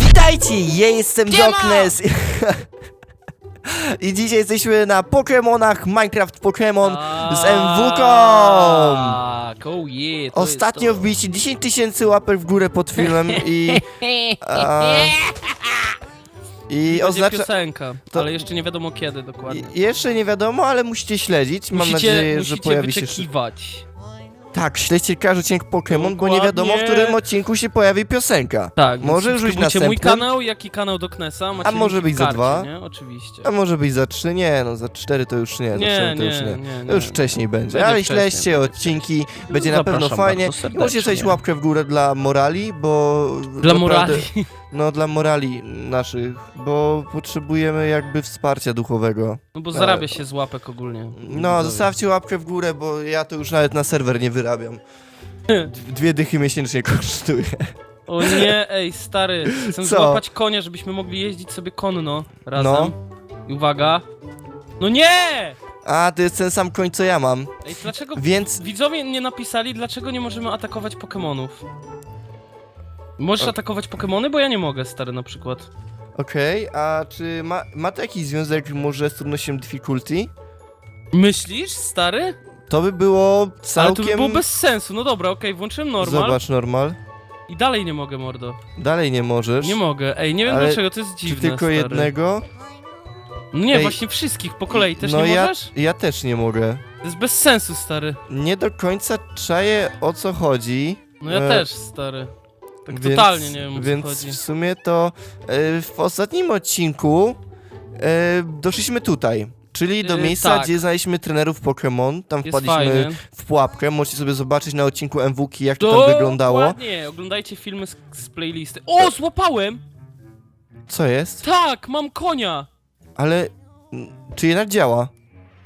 Witajcie, ja jestem Siema! Joknes. I dzisiaj jesteśmy na Pokémonach Minecraft Pokémon z MWK. Tak, oh yeah, to Ostatnio jest wbiliście 10 tysięcy łapek w górę pod filmem i... I Będzie oznacza... piosenka, to- ale jeszcze nie wiadomo kiedy dokładnie. I- Jeszcze nie wiadomo, ale musicie śledzić. Mam musicie, nadzieję, musicie że pojawi się... wyczekiwać. Tak, śledźcie każdy odcinek Pokémon, bo nie wiadomo, w Dokładnie. którym odcinku się pojawi piosenka. Tak, Może już subskrybujcie mój następnym? kanał, jak i kanał do Knesa. Macie A może linki być w za karcie, dwa? Nie, oczywiście. A może być za 3? Nie, no za 4 to już nie, za 4 to już nie, To już nie. wcześniej będzie, Będzie ale wcześniej, śledźcie będzie odcinki, będzie na pewno Zapraszam fajnie. bardzo I możecie serdecznie. zostawić łapkę w górę dla morali, bo... Dla naprawdę- morali. No dla morali naszych, bo potrzebujemy jakby wsparcia duchowego. No bo zarabia się z łapek ogólnie. No, zostawcie łapkę w górę, bo ja to już nawet na serwer nie wyrabiam. D- Dwie dychy miesięcznie kosztuje. O nie, ej, stary, chcę Co? złapać konia, żebyśmy mogli jeździć sobie konno razem. No. I uwaga. No nie! A, to jest ten sam koń, co ja mam. Ej, dlaczego Więc widzowie nie napisali, dlaczego nie możemy atakować Pokemonów? Możesz atakować Pokemony? Bo ja nie mogę, stary, na przykład. Okej, a czy ma, ma to jakiś związek może z trudnością difficulty? Myślisz, stary? To by było Ale to całkiem... by było bez sensu. No dobra, okej, włączyłem normal Zobacz, normal. i dalej nie mogę, mordo. Dalej nie możesz. Nie mogę. Ej, nie wiem Ale dlaczego, to jest Czy dziwne, tylko stary. jednego? No nie, Ej. właśnie wszystkich po kolei. Też no nie ja, możesz? ja też nie mogę. To jest bez sensu, stary. Nie do końca czaję o co chodzi. No ja E, też, stary. Tak więc, totalnie nie wiem, o co Więc chodzi. w sumie to e, w ostatnim odcinku e, doszliśmy tutaj. Czyli do E, miejsca, tak. gdzie znaleźliśmy trenerów Pokémon. Tam Jest wpadliśmy fajnie. w pułapkę. Możecie sobie zobaczyć na odcinku MWK, jak to tam wyglądało. Dokładnie, oglądajcie filmy z, z playlisty. O, złapałem! Co jest? Tak, mam konia! Ale mm, czy jednak działa?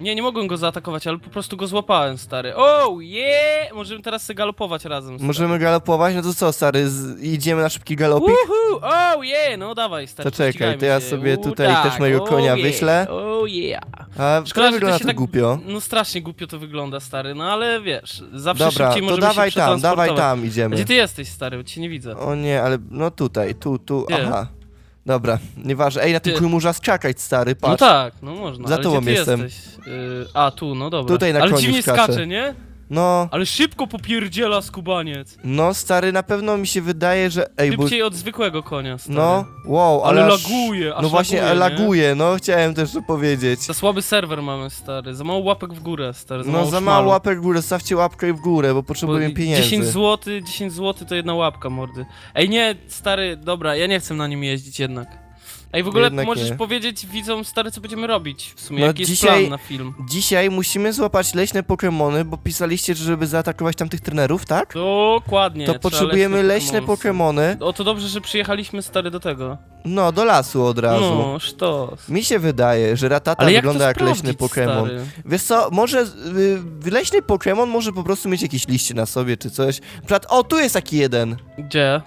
Nie, nie mogłem go zaatakować, ale po prostu go złapałem, stary. Oh, yeah! Możemy teraz sobie galopować razem. Stary. Możemy galopować? No to co, stary, z, idziemy na szybki galopik? Uhu! Oh, yeah! No dawaj, stary, To czekaj, to ja się. sobie U, tutaj tak. też mojego oh, konia yeah. wyślę. Oh, yeah! A Szkoda, że wygląda to tak głupio. No strasznie głupio to wygląda, stary, no ale wiesz, zawsze Dobra, szybciej to możemy dawaj się tam, dawaj tam idziemy. Gdzie ty jesteś, stary, bo cię nie widzę. O nie, ale no tutaj, tu, tu, Gdzie? aha. Dobra, nieważne. Ej, na tym Ty- można skakać, stary, patrz. No tak, no można. Za ale tobą gdzie ty jestem. Jesteś? Yy, a, tu, no dobra. Tutaj na Ale koniu dziwnie skaczę. skacze, nie? No, Ale szybko popierdziela skubaniec. no stary, na pewno mi się wydaje, że... Ej, bo... Szybciej od zwykłego konia, stary. No, wow, ale, Ale aż- laguje, aż No właśnie, laguje, nie? laguje, no, chciałem też to powiedzieć. Za słaby serwer mamy, stary. Za mało łapek w górę, stary. Za No mało za szmalu. mało łapek w górę, stawcie łapkę w górę, bo Bo potrzebujemy pieniędzy. 10 zł, 10 zł to jedna łapka, mordy. Ej, nie, stary, dobra, ja nie chcę na nim jeździć jednak. Ej, w ogóle Jednak możesz nie. powiedzieć widzom, stary, co będziemy robić w sumie, No jaki jest dzisiaj- plan na film. Dzisiaj musimy złapać leśne Pokémony, bo pisaliście, żeby zaatakować tamtych trenerów, tak? Dokładnie. To trzeba potrzebujemy leśne Pokemonsy. Pokémony. O, to dobrze, że przyjechaliśmy, stary, do tego. No, do lasu od razu. No, sztos. Mi się wydaje, że Ratata Ale jak wygląda to jak leśny sprawdzić, Pokémon. stary? Wiesz co, może y, leśny Pokémon może po prostu mieć jakieś liście na sobie czy coś. Na przykład, o, tu jest taki jeden. Gdzie?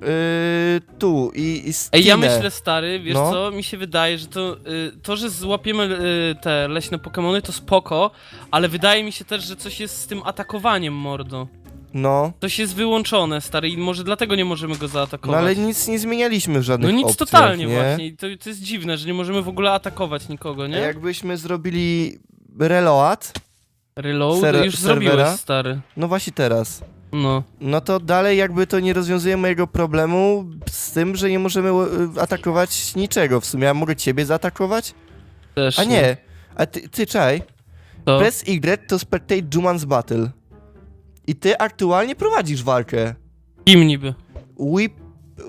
Yy, tu i, i Ej, ja Stinę. myślę, stary, wiesz No. co, mi się wydaje, że to, y, to że złapiemy y, te leśne Pokemony, to spoko, ale wydaje mi się też, że coś jest z tym atakowaniem, mordo. No, Coś jest wyłączone, stary, i może dlatego nie możemy go no zaatakować. ale nic nie zmienialiśmy w żadnych No nic opcjach, totalnie nie? właśnie, i to, to jest dziwne, że nie możemy w ogóle atakować nikogo, A nie? jakbyśmy zrobili reload, Reload ser- już serwera? zrobiłeś, stary. no właśnie teraz, No. no to dalej jakby to nie rozwiązuje mojego problemu z tym, że nie możemy y, atakować niczego w sumie. Ja mogę ciebie zaatakować? Też A nie, a ty, ty czaj. To. Press Y to spectate Juman's Battle. I ty aktualnie prowadzisz walkę. Kim niby? Whip...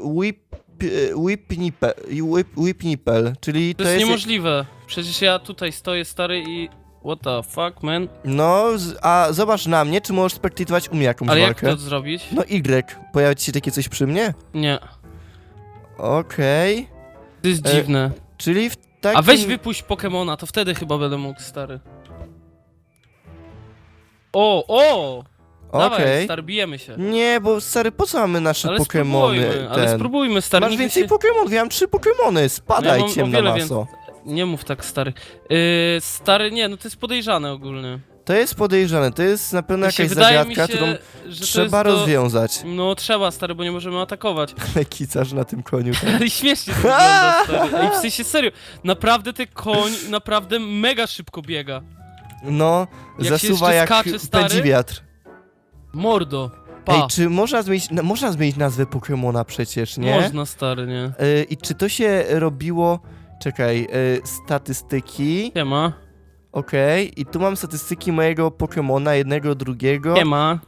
Whip... e, Whip nipple, whip, whip nipple, czyli To, to, jest jest... niemożliwe. Przecież ja tutaj stoję, stary, i... What the fuck, man? No, a zobacz na mnie, czy możesz spektatować u mnie jakąś Ale jak walkę. to zrobić? No Y, pojawia ci się takie coś przy mnie? Nie. Okej. To jest E, dziwne. Czyli w takim... A weź wypuść Pokemona, to wtedy chyba będę mógł, stary. O, o! Okej. Dawaj, stary, bijemy się. Nie, bo stary, po co mamy nasze Ale Pokemony? spróbujmy, ale ten? spróbujmy, stary. Masz nigdy więcej się... Pokémonów, ja mam trzy Pokemony, spadaj Ja mam o ciemna wiele maso. Nie mów tak, stary. Yy, stary, nie, no to jest podejrzane ogólnie. To jest podejrzane, to jest na pewno Mi się jakaś wydaje mi zagadka, się, którą że trzeba jest do... rozwiązać. No trzeba, stary, bo nie możemy atakować. Kicarz na tym koniu. Ale śmiesznie to wygląda, stary. Ej, w sensie serio, naprawdę ten koń naprawdę mega szybko biega. No, Jak się zasuwa jeszcze jak skacze, stary? pędzi wiatr. Mordo, pa. Ej, czy można zmienić, można zmienić nazwę Pokemona przecież, nie? Można, stary, nie? Y, I czy to się robiło... Czekaj, y, statystyki, Nie ma, okej, i tu mam statystyki mojego Pokemona, jednego, drugiego. nie ma.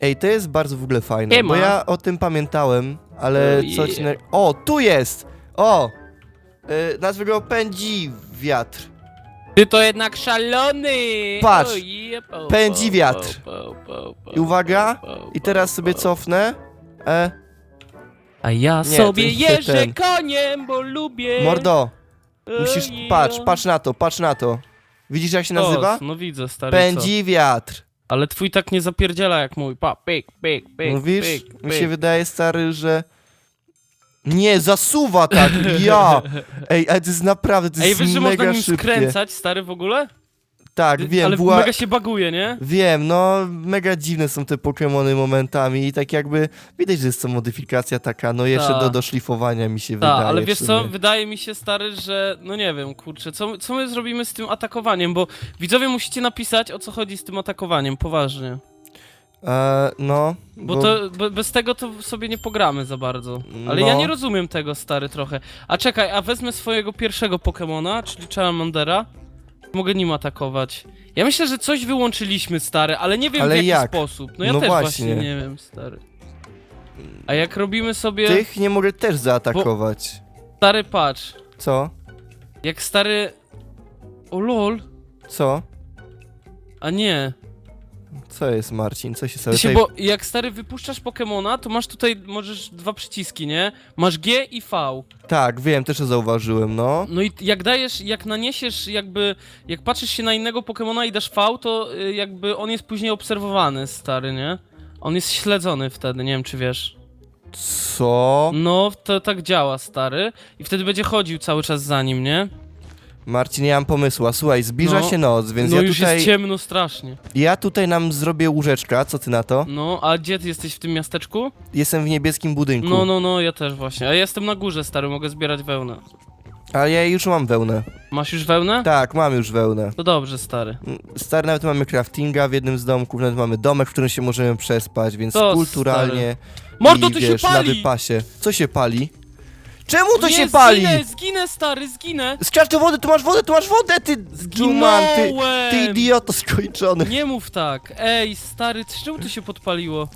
Ej, to jest bardzo w ogóle fajne, Nie bo ma. ja o tym pamiętałem, ale coś... O, tu jest! O! Y, nazwę go Pędzi Wiatr. Ty to jednak szalony! Patrz, O, je, po, pędzi po, wiatr. po, po, po, I uwaga, po, po, I teraz sobie po. cofnę. E, A ja Nie, sobie nie jeżdżę ten. koniem, bo lubię... mordo, musisz... je. Patrz, patrz na to, patrz na to. Widzisz jak się nazywa? No widzę, stary, co? Pędzi Wiatr. Ale twój tak nie zapierdziela jak mój. Pa, pyk, pyk, pyk, Mówisz? pyk, Mi się wydaje, stary, że... Nie, zasuwa tak, ja! Ej, ale to jest naprawdę, to Ej, jest wiesz, że mega można nim szybkie. skręcać, stary, w ogóle? Tak, wiem, Ale była... mega się baguje, nie? Wiem, no mega dziwne są te Pokemony momentami i tak jakby widać, że jest to modyfikacja taka, no jeszcze Ta. do doszlifowania mi się Tak, wydaje. ale wiesz co, wydaje mi się, stary, że no nie wiem, kurczę, co, co my zrobimy z tym atakowaniem, bo widzowie musicie napisać, o co chodzi z tym atakowaniem, poważnie. E, no, Bo, to be, bez tego to sobie nie pogramy za bardzo. Ale No. ja nie rozumiem tego, stary, trochę. A czekaj, a wezmę swojego pierwszego Pokemona, czyli Charamandera. Mogę nim atakować. Ja myślę, że coś wyłączyliśmy, stary, ale nie wiem Ale w jaki jak? sposób. No ja No też właśnie. właśnie nie wiem, stary. A jak robimy sobie... Tych nie mogę też zaatakować. Stary, patrz. Co? Jak stary... O lol. Co? A nie. Co jest Marcin? Co się sobie się, bo jak stary wypuszczasz Pokemona, to masz tutaj, możesz dwa przyciski, nie? Masz G i V. Tak, wiem, też to zauważyłem, no. No i jak dajesz, jak naniesiesz jakby, jak patrzysz się na innego Pokemona i dasz V, to y, jakby on jest później obserwowany, stary, nie? On jest śledzony wtedy, nie wiem czy wiesz. Co? No, to tak działa, stary. I wtedy będzie chodził cały czas za nim, nie? Marcin, nie mam pomysłu. Słuchaj, zbliża No. się noc, więc no ja już tutaj... jest ciemno strasznie. Ja tutaj nam zrobię łóżeczka, co ty na to? No, a gdzie ty jesteś w tym miasteczku? Jestem w niebieskim budynku. No, no, no, ja też właśnie. A ja jestem na górze, stary, mogę zbierać wełnę. Ale ja już mam wełnę. Masz już wełnę? Tak, mam już wełnę. To dobrze, stary. Stary, nawet mamy craftinga w jednym z domków, nawet mamy domek, w którym się możemy przespać, więc To, kulturalnie Mordo, i to wiesz, się na pali! wypasie. Co się pali? Czemu to nie, się pali? Zginę, zginę, stary, zginę! Skacz do wody, tu masz wodę, tu masz wodę, ty Juman, ty, Zginąłem! ty idioto skończony. Nie mów tak. Ej, stary, czemu to się podpaliło?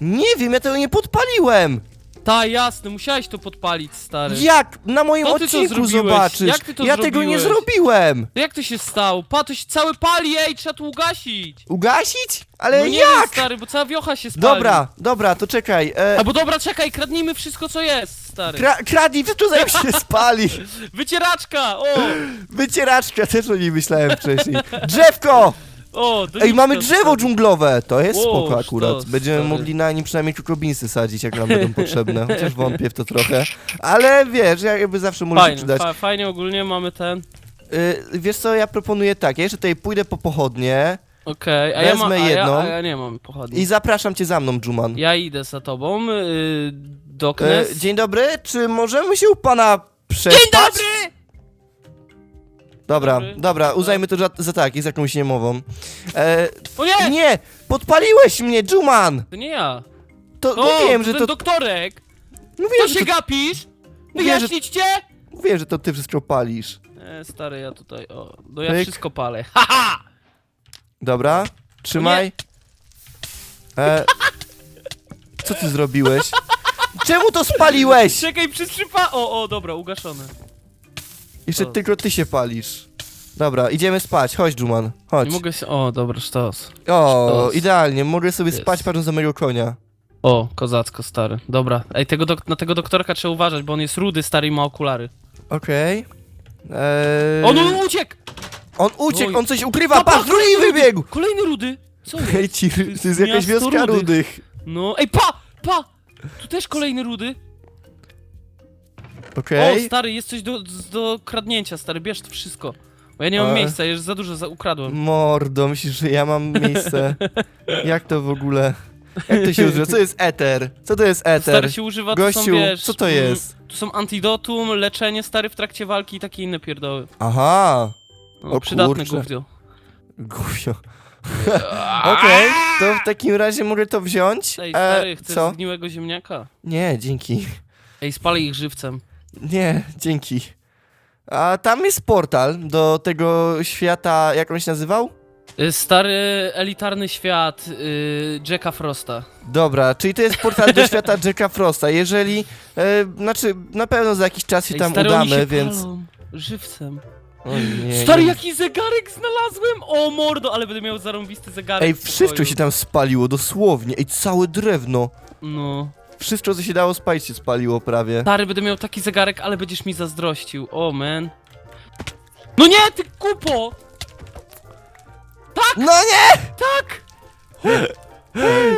Nie wiem, ja tego nie podpaliłem. Ta, jasne, musiałeś to podpalić, stary. Jak? Na moim To ty to odcinku zrobiłeś. zobaczysz. Jak ty to ja tego nie zrobiłeś? zrobiłem. To jak to się stało? Pa, to się całe pali, ej, trzeba to ugasić! Ugasić? Ale no nie jak? wiem, stary, bo cała wiocha się spali. Dobra, dobra, to czekaj. E, Albo dobra, czekaj, kradnijmy wszystko, co jest, stary. kra kradnij, to zanim się spali. Wycieraczka, o! Wycieraczka, też o niej myślałem wcześniej. Drzewko! O, Ej, mamy drzewo dżunglowe! To jest Wow, spoko akurat. sztos, Będziemy stary. mogli na nim przynajmniej kukobinsy sadzić, jak nam będą potrzebne. Chociaż wątpię w to trochę. Ale wiesz, jakby zawsze może się Fajnie, przydać. fa fajnie ogólnie mamy ten. Y, wiesz co, ja proponuję tak, ja jeszcze tutaj pójdę po pochodnie Okej, a ja mam. Wezmę A ja, a ja nie mam pochodni. i zapraszam cię za mną, Juman. Ja idę za tobą, yy, Y, Doknes. dzień dobry, czy możemy się u pana przespać? Dzień dobry! Dobra, Dobry. dobra, uznajmy to za, za tak, jest jakąś niemową. E, O nie! nie! Podpaliłeś mnie, Juman! To nie ja. To O, mówiłem, że ten to... doktorek! Mówiłem, że się to, gapisz? Wyjaśnić cię? mówiłem, że to ty wszystko palisz. E, stary, ja tutaj, o, no ja Pyk. wszystko palę. Haha! Dobra, trzymaj. E, co ty zrobiłeś? Czemu to spaliłeś? Czekaj, przez przypa... O, o, dobra, ugaszone. Jeszcze O. tylko ty się palisz. Dobra, idziemy spać. Chodź, Juman. Chodź. Nie mogę się... O, dobra, sztos. O, Sztos. idealnie. Mogę sobie Jest. spać patrząc na mojego konia. O, kozacko, stary. Dobra. Ej, tego dok- na tego doktorka trzeba uważać, bo on jest rudy, stary i ma okulary. Okej. Eee, O, no, no, uciekł! On uciekł, Oj. on coś ukrywa. Pa, pa, Patrz, drugi wybiegł! Kolejny rudy! Co jest? Hej, ci, to jest jakaś miasto wioska rudych. rudych. No, ej, pa! Pa! Tu też kolejny rudy. Okej. O, stary, jest coś do, do kradnięcia, stary, bierz to wszystko. Bo ja nie mam Ale- miejsca, już za dużo za ukradłem. Mordo, myślisz, że ja mam miejsce? Jak to w ogóle? Jak to się używa? Co jest eter? Co to jest Stary eter? się używa, to Gościu, są, wiesz... co to mm, jest? Tu są antidotum, leczenie stary w trakcie walki i takie inne pierdoły. Aha, No, O przydatne kurczę. gówno. gówio. Okej, to w takim razie mogę to wziąć. Ej, stary, E, chcesz co? zgniłego ziemniaka? Nie, dzięki. Ej, spalę ich żywcem. Nie, dzięki. A tam jest portal do tego świata, jak on się nazywał? Y, Stary, elitarny świat y, Jacka Frosta. Dobra, czyli to jest portal do świata Jacka Frosta. Jeżeli, e, znaczy, na pewno za jakiś czas się Ej, tam stary, oni udamy, się więc... palą żywcem. O nie, Stary, nie. jaki zegarek znalazłem! O mordo, ale będę miał zarąbisty zegarek Ej, w wszystko pokoju. się tam spaliło, dosłownie. Ej, całe drewno. No. Wszystko, co się dało spalić, się spaliło prawie. Stary, będę miał taki zegarek, ale będziesz mi zazdrościł. O, man. No nie, ty kupo! No nie! Tak!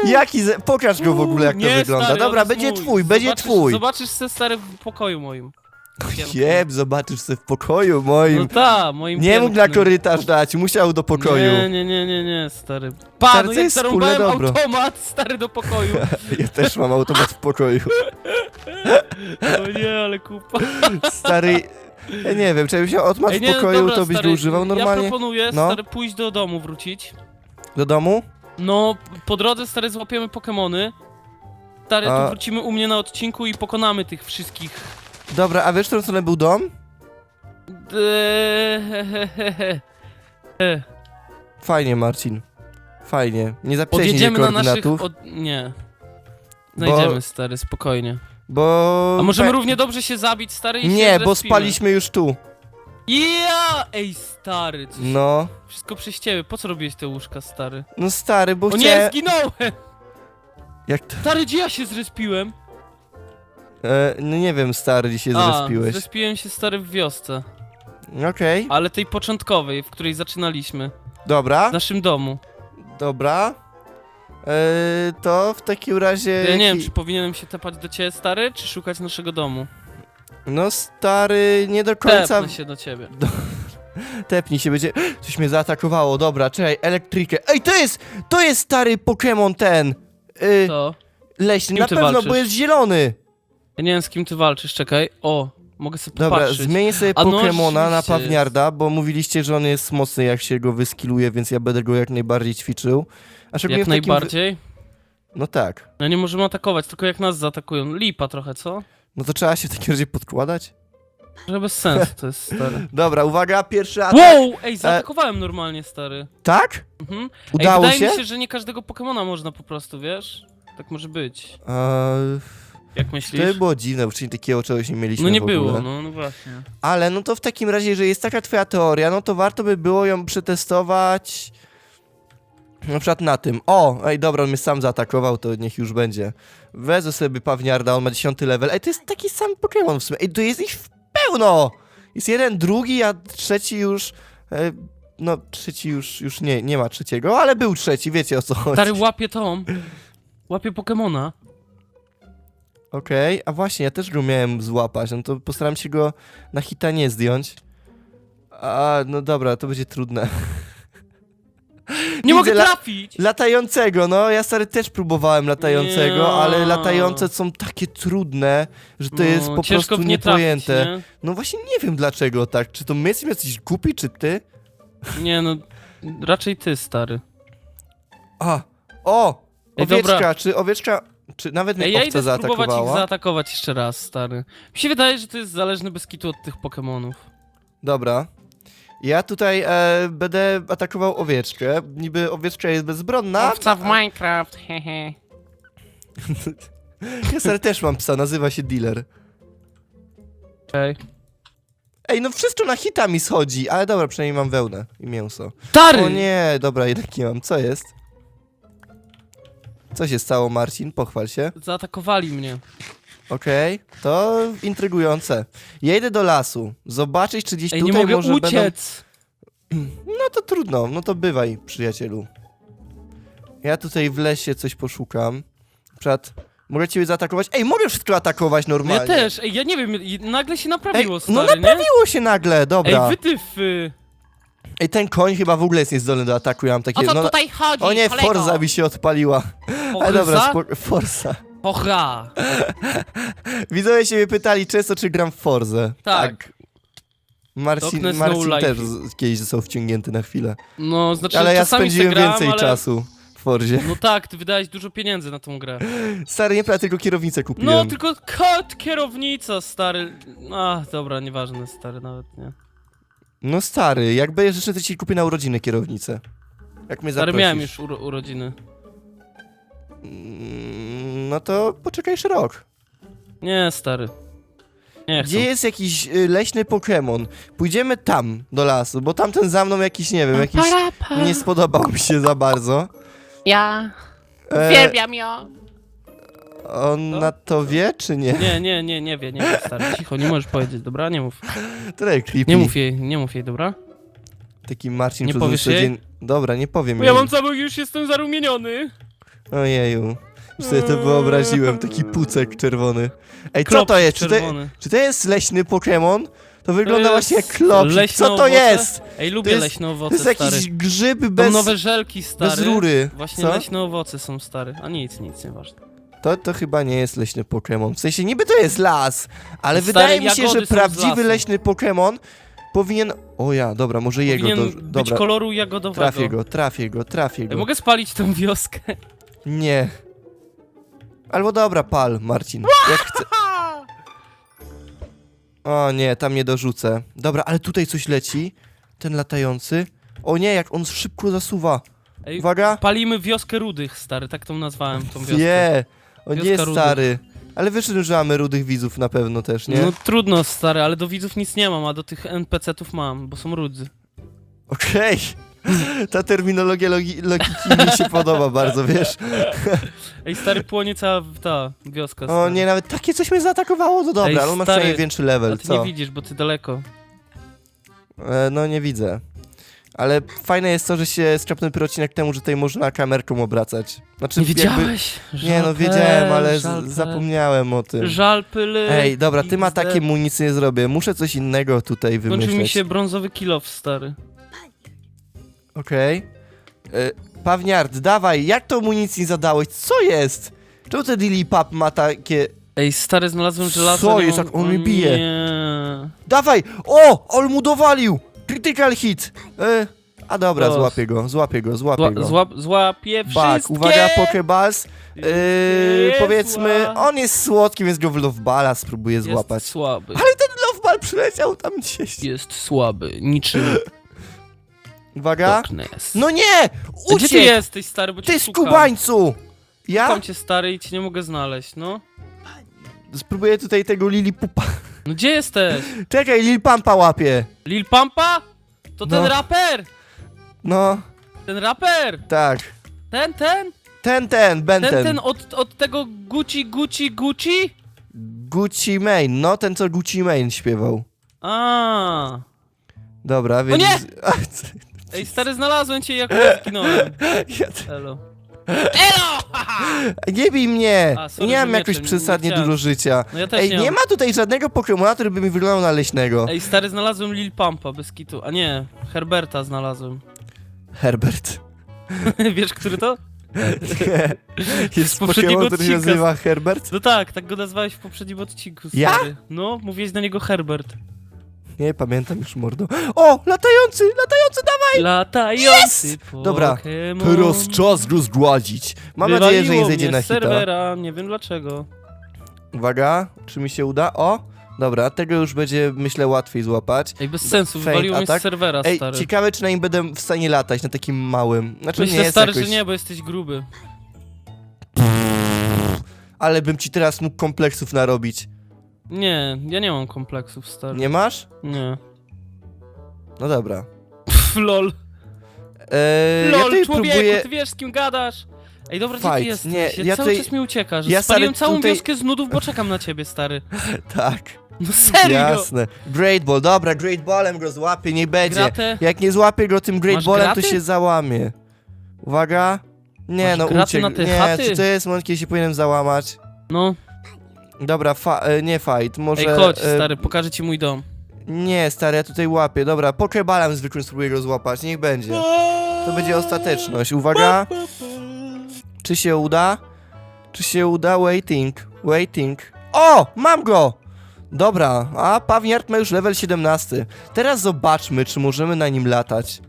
Jaki ze... Pokaż go w ogóle, jak nie, to wygląda. Stary, Dobra, jest będzie mój. twój, będzie zobaczysz, twój. Zobaczysz se stary w pokoju moim. Jeb, zobaczysz se w pokoju moim. No ta, moim nie mógł na pięknym. korytarz dać, musiał do pokoju. Nie, nie, nie, nie, nie, stary. Pa, Stary, to jak jest zarąbałem dobro. automat, stary, do pokoju. Ja też mam automat w pokoju. O nie, ale kupa. Stary, ja nie wiem, czy jakbyś miał automat Ej, w pokoju, dobra, to byś stary, go używał Ja normalnie? proponuję, No. stary, pójść do domu, wrócić. Do domu? No, po drodze, stary, złapiemy Pokemony. Stary, A- tu wrócimy u mnie na odcinku i pokonamy tych wszystkich. Dobra, a wiesz, w którą stronę był dom? Fajnie, Marcin. Fajnie. Nie zaprześnij Podjedziemy na naszych... koordynatów, Od... Nie. Znajdziemy, stary, spokojnie. bo... A możemy pe- równie dobrze się zabić, stary, i się Nie, bo zrespimy. spaliśmy już tu. Ja! Ej, stary, coś... No. wszystko przez ciebie. Po co robiłeś te łóżka, stary? No stary, bo O nie, chciałem... zginąłem! Jak to... Stary, gdzie ja się zrespiłem? E, no nie wiem, stary, gdzie się A, zrespiłeś. zrespiłem się, stary, w wiosce. Okej, Ale tej początkowej, w której zaczynaliśmy. dobra, W naszym domu. dobra. E, to w takim razie... Ja nie wiem, czy powinienem się tepać do ciebie, stary, czy szukać naszego domu. No stary, nie do końca... Tepnę się do ciebie. Tepnij się, będzie... Coś mnie zaatakowało, dobra, czekaj, elektrykę. Ej, to jest... To jest stary Pokémon ten... Y, To. leśny, kim na ty pewno, walczysz? bo jest zielony. Ja nie wiem, z kim ty walczysz, czekaj. O, mogę sobie Dobra, popatrzeć. zmienię sobie A no, Pokemona na Pawniarda, bo mówiliście, że on jest mocny jak się go wyskiluje, więc ja będę go jak najbardziej ćwiczył. A szczególnie Jak w takim... najbardziej. No tak. No nie możemy atakować, tylko jak nas zaatakują. Lipa trochę, co? No to trzeba się w takim razie podkładać? Że bez sensu to jest, stary. Dobra, uwaga, pierwszy atak. Wow! Ej, zaatakowałem normalnie, stary. Tak? Mhm. Ej, Udało wydaje się? mi się, że nie każdego Pokemona można po prostu, wiesz? Tak może być. Eee, Jak to myślisz? by było dziwne, bo wcześniej takiego czegoś nie mieliśmy No nie było, no, no właśnie. Ale no to w takim razie, jeżeli jest taka twoja teoria, no to warto by było ją przetestować... Na przykład na tym. O, ej, dobra, on mnie sam zaatakował, to niech już będzie. Wezmę sobie Pawniarda, on ma 10 level. Ej, to jest taki sam Pokémon w sumie. Ej, tu jest ich w pełno! Jest jeden, drugi, a trzeci już... E, no, trzeci już, już nie, nie ma trzeciego, ale był trzeci, wiecie o co chodzi. Stary, łapie tą. Łapie Pokemona. Okej, a właśnie, ja też go miałem złapać, no to postaram się go na hita nie zdjąć. A, no dobra, to będzie trudne. Nie mogę la- trafić! Latającego, no ja stary też próbowałem latającego, Ja. ale latające są takie trudne, że to jest No, po ciężko prostu nie trafić, niepojęte. nie? No właśnie nie wiem dlaczego tak, czy to my jesteśmy jacyś głupi, czy ty? Nie no, raczej ty, stary. A, o! Ej, Owieczka, dobra. czy owieczka, czy nawet mnie Ej, ja owca idę spróbować ich zaatakowała? zaatakować jeszcze raz, stary. Mi się wydaje, że to jest zależne bez kitu od tych Pokemonów. Dobra. Ja tutaj e, będę atakował owieczkę. Niby owieczka jest bezbronna. Owca w Minecraft, hehe. Ja też mam psa, nazywa się Dealer. Okej. Ej, no wszystko na hita mi schodzi, ale dobra, przynajmniej mam wełnę i mięso. Stary! O nie, dobra, jednak nie mam. Co jest? Co się stało, Marcin? Pochwal się. Zaatakowali mnie. Okej, to intrygujące. Ja idę do lasu, zobaczyć, czy gdzieś Ej, nie tutaj mogę może będą... uciec! No to trudno, no to bywaj, przyjacielu. Ja tutaj w lesie coś poszukam. Na przykład, mogę ciebie zaatakować? Ej, mogę wszystko atakować No normalnie. ja też, ej, ja nie wiem, i- nagle się Ej, naprawiło, no stary, nie? naprawiło się nagle, dobra. Ej, wytyfy! Ej, ten koń chyba w ogóle jest niezdolny do ataku, ja mam takie... O co no, tutaj chodzi, o nie, kolego? Forza mi się odpaliła. Ale dobra, Pogryza? spoko, Forza. Pochra! Widzowie się mnie pytali często, czy gram w Forzę. Tak. Marcin, Darkness Marcin No też Life. z- kiedyś został wciągnięty na chwilę. No, znaczy ale ja czasami spędziłem gram, więcej ale... czasu w Forzie. No tak, ty wydałeś dużo pieniędzy na tą grę. Stary, nie prawda, tylko kierownicę kupiłem. No, tylko kot, kierownica, stary. A, dobra, nieważne, stary, nawet nie. No stary, jak będziesz jeszcze, to ci kupię na urodziny kierownicę. Jak mnie Stary, zaprosisz. miałem już uro urodziny. Mm, No to poczekaj jeszcze rok. Nie, stary. Nie chcę. Gdzie jest jakiś y, leśny Pokémon? Pójdziemy tam, do lasu, bo tamten za mną jakiś, nie wiem, jakiś... Nie spodobał mi się za bardzo. Ja E, uwielbiam ją. on Co? na to wie, czy nie? Nie, nie, nie, nie wie, nie mów, stary. Cicho, nie możesz powiedzieć, dobra? Nie mów. Trochę creepy. Nie mów jej, nie mów jej, dobra? Taki Marcin Nie przez powiesz co jej? dzień... Dobra, nie powiem jej. mam cały, już jestem zarumieniony. Ojeju. Już sobie to wyobraziłem, taki pucek czerwony. Ej, co Klopsik to jest? Czy to, czerwony. czy to jest leśny Pokémon? To wygląda jest właśnie jak klopsik. leśne Co to owoce? jest? Ej, lubię jest- leśne To owoce, jest stary. jakiś grzyb Są bez, nowe żelki, stary. bez rury. Właśnie Co? leśne owoce są, stary. A nic, nic, nieważne. To, to chyba nie jest leśny Pokémon. W sensie niby to jest las, ale Stare wydaje mi się, jagody że są z prawdziwy lasu. leśny Pokémon powinien... O ja, dobra, może jego... Powinien Do... być Dobra, koloru jagodowego. trafię go, trafię go, trafię Ej, go. mogę spalić tą wioskę? Nie. Albo dobra, pal, Marcin. Jak chce... O nie, tam nie dorzucę. Dobra, ale tutaj coś leci. Ten latający. O nie, jak on szybko zasuwa. Ej, Uwaga. palimy wioskę rudych, stary, tak tą nazwałem, tą wioskę. Nie. O nie, Wioska rudych. stary. Ale wiesz, że mamy rudych widzów na pewno też, nie? No trudno, stary, ale do widzów nic nie mam, a do tych NPC-ów mam, bo są rudzy. Okej. Ta terminologia logi logiki mi się podoba bardzo, wiesz? Ej, stary, płonie cała ta wioska, O stary. nie, nawet takie coś mnie zaatakowało, to dobra, Ej, ale on ma stary, przynajmniej większy A level, ty co? nie widzisz, bo ty daleko. E, no nie widzę. Ale fajne jest to, że się skapnął odcinek temu, że tutaj można kamerką obracać. Znaczy, Nie wiedziałeś? Nie no, wiedziałem, ale z- zapomniałem o tym. Żal pyly. Ej, dobra, ty ma takie mu nic nie zrobię. Muszę coś innego tutaj Kończył wymyśleć. mi się brązowy kilof, stary. Okej. E, Pawniard, dawaj, jak to mu nic nie zadałeś? Co jest? Czemu ten Lily Pap ma takie... Ej, stary, znalazłem Co żelazo. nie jest, jak on mnie bije? Nie. Dawaj! O! On mu dowalił! Critical hit! E, a dobra, złapię go, złapię go, złapię Zła, go. złap, złapie Bak, wszystkie! uwaga, Pokeball. Yy, Jest powiedzmy, sła- on jest słodki, więc go w Loveballa spróbuję Jest złapać. słaby. Loveball przyleciał tam gdzieś. Jest słaby, niczym Uwaga. Darkness. No nie! Gdzie ty jesteś, stary, bo cię Ty szukam. skubańcu! Ja Szukam cię, stary, i cię nie mogę znaleźć, no. spróbuję tutaj tego Lilipupa. No gdzie jesteś? Czekaj, Lil Pampa łapie. Lil Pampa? To ten No. raper! No, Ten raper! tak. Ten, ten? Ten, ten, Ben Ten, ten. ten od, od tego Gucci, Gucci, Gucci? Gucci Mane, no ten co Gucci Mane śpiewał. A. Dobra, więc... nie! A, co- Ej, stary, znalazłem cię jak zginąłem. ja- Elo. Elo! Nie bij mnie! A, sorry, nie mam jakoś mieczem, przesadnie nie chciałem. dużo życia. No ja też Ej, nie, nie mam. ma tutaj żadnego Pokemona, który by mi wyglądał na leśnego. Ej, stary, znalazłem Lil Pampa bez kitu. A nie, Herberta znalazłem. Herbert. Wiesz, który to? Jest poprzedniego Pokémon, który się odcinka. nazywa Herbert? No tak, tak go nazwałeś w poprzednim odcinku, Ja? stary. No, mówiłeś na niego Herbert. Nie pamiętam już mordo. O, latający, latający, dawaj! Latający Pokémon. Dobra, Teraz czas go zgładzić. Mam nadzieję, że nie Wywaliło zejdzie mnie na z hita. serwera, nie wiem dlaczego. Uwaga, czy mi się uda? O, dobra, tego już będzie, myślę, łatwiej złapać. Ej, bez sensu, Feint wywaliło mnie z serwera, Ej, stary. ciekawe, czy na nim będę w stanie latać, na takim małym. Znaczy nie Myślę, jest stary, jakoś... że nie, bo jesteś gruby. Ale bym ci teraz mógł kompleksów narobić. Nie, ja nie mam kompleksów, stary. Nie masz? Nie. No dobra. Pff, lol. Eee, ja lol, tutaj człowieku, próbuję... ty wiesz z kim gadasz. Ej, dobra, gdzie ty Fight. jesteś? Nie, ja, ja cały tutaj- czas mi uciekasz. ja, Spaliłem stary, całą tutaj- wioskę z nudów, bo czekam na ciebie, stary. Tak, No serio! jasne. Great Ball, dobra, Great Ballem go złapię, nie będzie. Gratę? Jak nie złapię go tym Great Masz Ballem, to graty? się załamie. Uwaga. Nie Masz no, graty uciekł. na te nie, chaty? czy to jest moment, kiedy się powinienem załamać? No. Dobra, fa e, nie fight, może... Ej, chodź, e, stary, pokażę ci mój dom. Nie, stary, ja tutaj łapię. Dobra, pokebalem zwykłym spróbuję go złapać, niech będzie. To będzie ostateczność. Uwaga, czy się uda? Czy się uda? Waiting, waiting. O, mam go! Dobra, a Pawniard ma już level 17. Teraz zobaczmy, czy możemy na nim latać.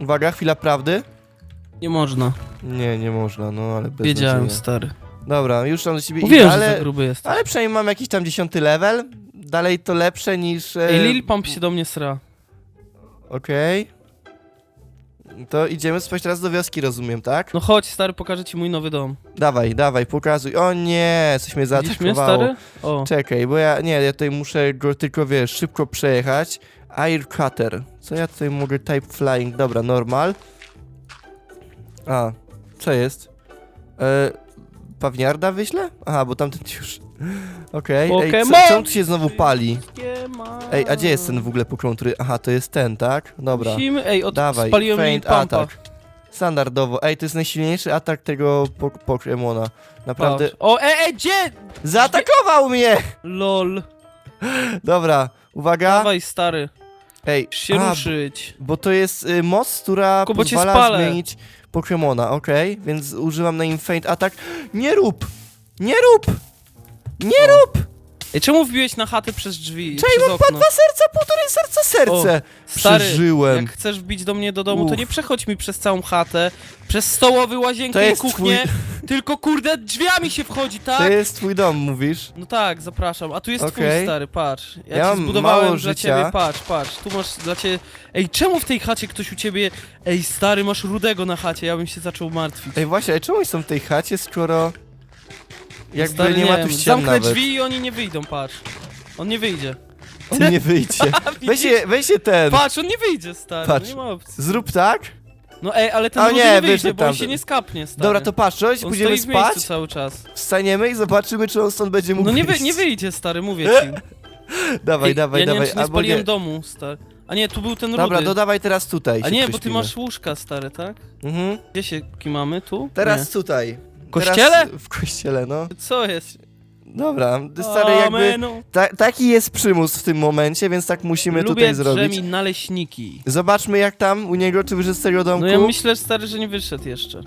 Uwaga, chwila prawdy. Nie można. Nie, nie można, no ale bez Wiedziałem, nadziei. stary. Dobra, już tam do ciebie Mówiłem, idę, że za ale, gruby jest. ale przynajmniej mam jakiś tam dziesiąty level. Dalej to lepsze niż... E, Ej, Lil Pump się do mnie sra. Okej. To idziemy spać teraz do wioski, rozumiem, tak? No chodź, stary, pokażę ci mój nowy dom. Dawaj, dawaj, pokazuj. O nie, coś mnie Widzisz mnie, zaatakowało. stary? O. Czekaj, bo ja, nie, ja tutaj muszę go tylko, wiesz, szybko przejechać. Air Cutter. Co ja tutaj mogę? Type Flying, dobra, normal. A, co jest? E, Pawniarda wyślę? Aha, bo tamten już... Okej, ej, co, Pokemon! czemu tu się znowu pali? Nie ma. Ej, a gdzie jest ten w ogóle Pokémon, który... Aha, to jest ten, tak? Dobra. Musimy... Ej, od... Dawaj, spaliłem faint atak. Standardowo. Ej, to jest najsilniejszy atak tego po Pokemona. Naprawdę. Patrz. O, ej, ej, gdzie? Zaatakował mnie! Lol. Dobra, uwaga. Dawaj, stary. Ej, Musisz się a, ruszyć. bo to jest y, moc, która Tylko bo cię pozwala spalę. zmienić Pokemona, okej? Więc używam na nim faint atak. Nie rób! Nie rób! Nie rób! Ej, czemu wbiłeś na chatę przez drzwi? Czej, przez mam okno? dwa serca, półtorej serca, serce! Stary, Przeżyłem. jak chcesz wbić do mnie do domu, to Uff. nie przechodź mi przez całą chatę, przez stołowy, To łazienkę i jest kuchnię, tylko kurde drzwiami się wchodzi, To tak? jest twój dom, mówisz? No tak, zapraszam. A tu jest twój Okej. stary, patrz. Ja, Ja ci mam zbudowałem mało dla życia. ciebie, patrz, patrz. Tu masz dla ciebie. Ej, czemu w tej chacie ktoś u ciebie. Ej, stary, masz rudego na chacie, ja bym się zaczął martwić. Ej, właśnie, ale czemu oni są w tej chacie, skoro... Jakby stary, nie ma tu wiem, ścian Zamknę nawet. drzwi i oni nie wyjdą, patrz. On nie wyjdzie. On nie wyjdzie. Weź się, weź się ten. Patrz, on nie wyjdzie, stary. Patrz. Nie ma opcji. Zrób tak. No ej, ale ten A nie, nie, wyjdzie, wyszedł bo on tamten. się nie skapnie, stary. Dobra, to patrz, chodź, on pójdziemy stoi w miejscu spać, cały czas. wstaniemy i zobaczymy, czy on stąd będzie mógł No nie, wy, wyjść. nie wyjdzie, stary, mówię ci. Dawaj, Ej, dawaj, ja nie dawaj. wiem, czy nie albo spaliłem nie. domu, stary. A nie, tu był ten. Dobra, to dawaj teraz tutaj A się nie, bo ty prześpimy. masz łóżka, stary, tak? Mhm. Gdzie się kimamy? Tu? Teraz tutaj. W kościele? Teraz w kościele, no. Nie. Co jest? Dobra, stary, jakby... Amenu. Ta, taki jest przymus w tym momencie, więc tak musimy Lubię tutaj zrobić. drzemi naleśniki. Zobaczmy jak tam u niego, czy wyszedł z tego domku. No ja myślę, stary, że nie wyszedł jeszcze.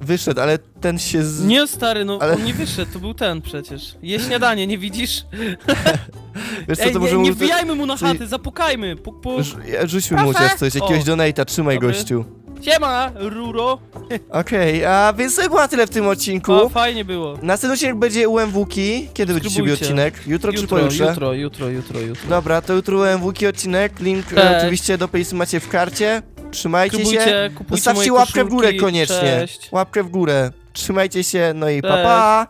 Wyszedł, ale ten się z... Nie, stary, no Ale- on nie wyszedł, to był ten przecież. Je śniadanie, nie widzisz? Wiesz co, Ej, to nie, może nie mu... wbijajmy mu na chatę, zapukajmy. Puk, puk. Rzućmy mu chociaż coś, jakiegoś O. donate'a, trzymaj Dobry. gościu. Siema, Ruro. Okej, a więc to na tyle w tym odcinku. O, fajnie było. Następny odcinek będzie UMWki. Kiedy będzie Subskrybujcie. odcinek? Jutro, czy Jutro, pojutrze? jutro, jutro, jutro, jutro. Dobra, to jutro UMWki odcinek. Link e, Cześć. oczywiście do playlistu macie w karcie. Trzymajcie się. Kupujcie, kupujcie Zostawcie moje łapkę w górę koszulki. koniecznie. Cześć. Łapkę w górę. Trzymajcie się, no i pa Cześć. pa.